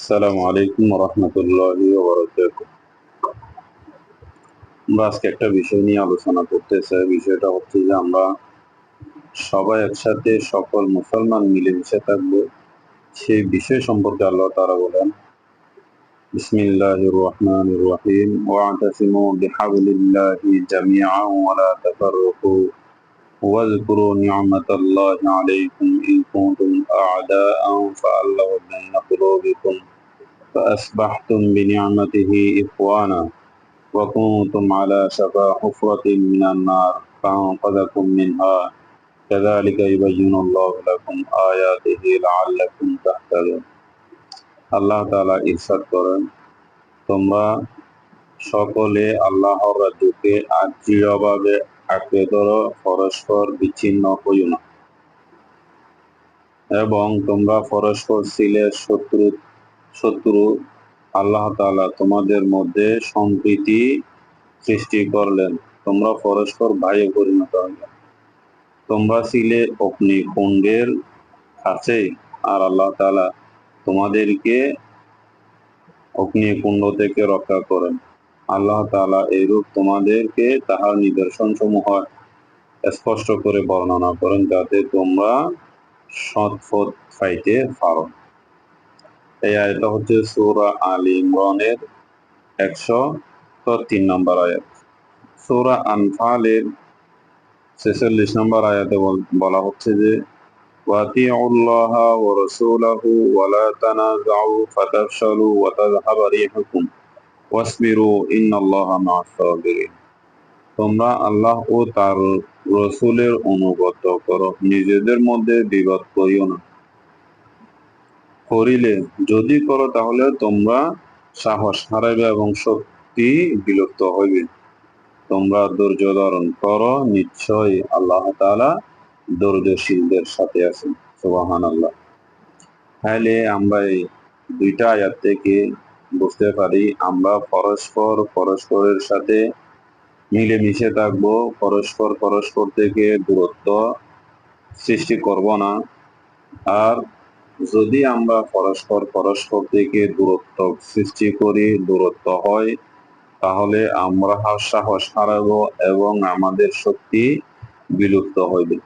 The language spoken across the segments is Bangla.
আসসালামু একটা বিষয় নিয়ে আলোচনা বিষয়টা হচ্ছে যে আমরা সবাই একসাথে সকল মুসলমান মিলেমিশে থাকব। সেই বিষয় সম্পর্কে আল্লাহ তারা বলেন, বিসমিল্লাহির রহমানির রহিম। ওয়াতাসিমু বিহাবলিল্লাহি জামিআন ওয়া লা তাফাররাকু। واذكروا نعمة الله عليكم إذ كنتم أعداء فألف بين قلوبكم فأصبحتم بنعمته إخوانا وكنتم على شفا حفرة من النار فأنقذكم منها كذلك يبين الله لكم آياته لعلكم تهتدون আল্লাহ তাআলা ইরশাদ করেন তোমরা সকলে আল্লাহর রাজ্যকে আজ্ঞীয়ভাবে আঁকড়ে ধরো পরস্পর বিচ্ছিন্ন হইও না। এবং তোমরা পরস্পর ছিলে শত্রু শত্রু, আল্লাহ তাআলা তোমাদের মধ্যে সম্প্রীতি সৃষ্টি করলেন। তোমরা পরস্পর ভাইয়ে পরিণত হলে তোমরা ছিলে অগ্নিকুণ্ডের কাছে আর আল্লাহ তাআলা তোমাদেরকে অগ্নিকুণ্ড থেকে রক্ষা করেন। আল্লাহ তাআলা এইরূপ তোমাদেরকে তাহার নিদর্শন সমূহ স্পষ্ট করে বর্ণনা করেন যাতে তোমরা সৎ পথ পাইতে পারো এই আয়টা হচ্ছে সূরা আলী ইমরানের একশো তিন নম্বর আয়াত সূরা আনফালের ছেচল্লিশ নম্বর আয়াতে বল- বলা হচ্ছে যে وَأَطِيعُوا اللَّهَ وَرَسُولَهُ وَلَا تَنَازَعُوا فَتَفْشَلُوا وَتَذْهَبَ رِيحُكُمْ ওয়াসবিরু ইন্নাল্লাহ মাসাবিরিন তোমরা আল্লাহ ও তার রসুলের অনুগত করো, নিজেদের মধ্যে বিবাদ করিও না। করিলে যদি করো, তাহলে তোমরা সাহস হারাবে এবং শক্তি বিলুপ্ত হইবে। তোমরা ধৈর্য ধারণ করো নিশ্চয় আল্লাহ তালা ধৈর্যশীলদের সাথে আছেন। সুবাহান আল্লাহ তাহলে আমরা এই দুইটা আয়াত থেকে বুঝতে পারি। আমরা পরস্পর পরস্পরের সাথে মিলেমিশে থাকব। পরস্পর পরস্পর থেকে দূরত্ব সৃষ্টি করব না। আর যদি আমরা পরস্পর পরস্পর থেকে দূরত্ব সৃষ্টি করি, দূরত্ব হয়, তাহলে আমরা সাহস হারাবো এবং আমাদের শক্তি বিলুপ্ত হইবে।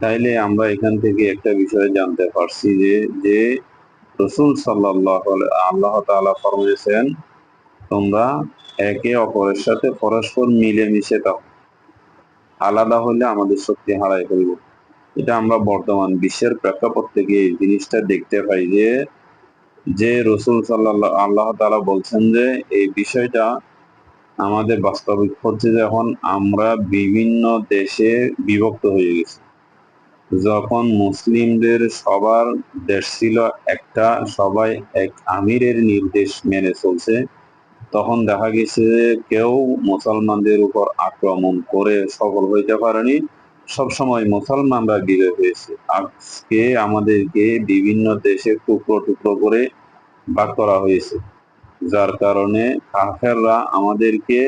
তাইলে আমরা এখান থেকে একটা বিষয় জানতে পারছি যে যে রসুল সাল্লাহ আল্লাহ তাআলা ফরমিয়েছেন তোমরা একে অপরের সাথে পরস্পর মিলেমিশে থাকো। আলাদা হলে আমাদের শক্তি হারাই ফেলব। এটা আমরা বর্তমান বিশ্বের প্রেক্ষাপট থেকে এই জিনিসটা দেখতে পাই যে যে রসুল সাল্লাহ আল্লাহ তাআলা বলছেন যে, এই বিষয়টা আমাদের বাস্তবিক হচ্ছে যখন আমরা বিভিন্ন দেশে বিভক্ত হয়ে গেছি। যখন মুসলিমদের সবার দেশ ছিল একটা, সবাই এক আমিরের নির্দেশ মেনে চলছে, তখন দেখা গেছে যে কেউ মুসলমানদের উপর আক্রমণ করে সফল হইতে পারেনি। সবসময় মুসলমানরা বিজয় হয়েছে। আজকে আমাদেরকে বিভিন্ন দেশে টুকরো টুকরো করে ভাগ করা হয়েছে। যার কারণে কাফেররা আমাদেরকে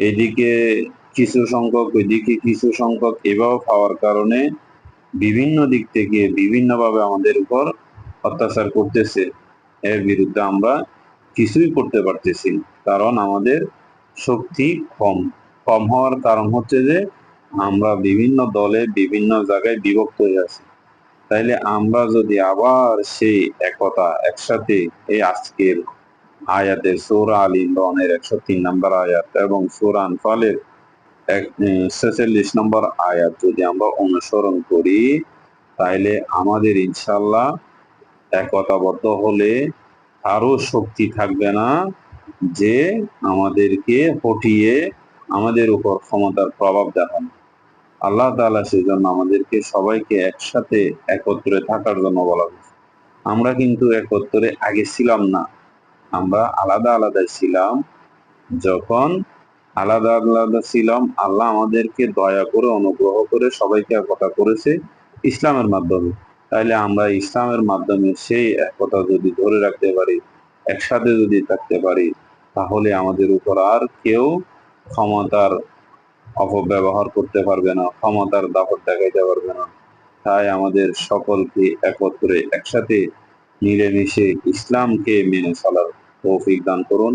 এদিকে কিছু সংখ্যক ওইদিকে কিছু সংখ্যক এভাবে পাওয়ার কারণে বিভিন্ন দিক থেকে বিভিন্নভাবে আমাদের উপর অত্যাচার করতেছে। এর বিরুদ্ধে আমরা কিছুই করতে পারতেছি কারণ আমাদের শক্তি কম। কম হওয়ার কারণ হচ্ছে যে আমরা বিভিন্ন দলে বিভিন্ন জায়গায় বিভক্ত হয়ে আছি। তাইলে আমরা যদি আবার সেই একতা একসাথে এই আজকের আয়াতের সৌরা আলী ইমরানের একশো তিন নম্বর আয়াত এবং সৌরা আনফালের ছেচল্লিশ নম্বর আয়াত যদি আমরা অনুসরণ করি তাইলে আমাদের ইনশাল্লাহ একতাবদ্ধ হলে আরও শক্তি থাকবে না যে আমাদেরকে হটিয়ে আমাদের উপর ক্ষমতার প্রভাব দেখানো আল্লাহ তাআলা সেজন্য আমাদেরকে সবাইকে একসাথে একত্রে থাকার জন্য বলা হয়েছে। আমরা কিন্তু একত্রে আগে ছিলাম না, আমরা আলাদা আলাদা ছিলাম যখন আলাদা আলাদা ছিলাম। আল্লাহ আমাদেরকে দয়া করে, অনুগ্রহ করে সবাইকে একতা করেছে ইসলামের মাধ্যমে। তাইলে আমরা ইসলামের মাধ্যমে সেই একতা যদি ধরে রাখতে পারি, একসাথে যদি থাকতে পারি, তাহলে আমাদের উপর আর কেউ ক্ষমতার অপব্যবহার করতে পারবে না, ক্ষমতার দাপট দেখাইতে পারবে না। তাই আমাদের সকলকে একত্রে একসাথে মিলেমিশে ইসলামকে মেনে চলার তৌফিক দান করুন।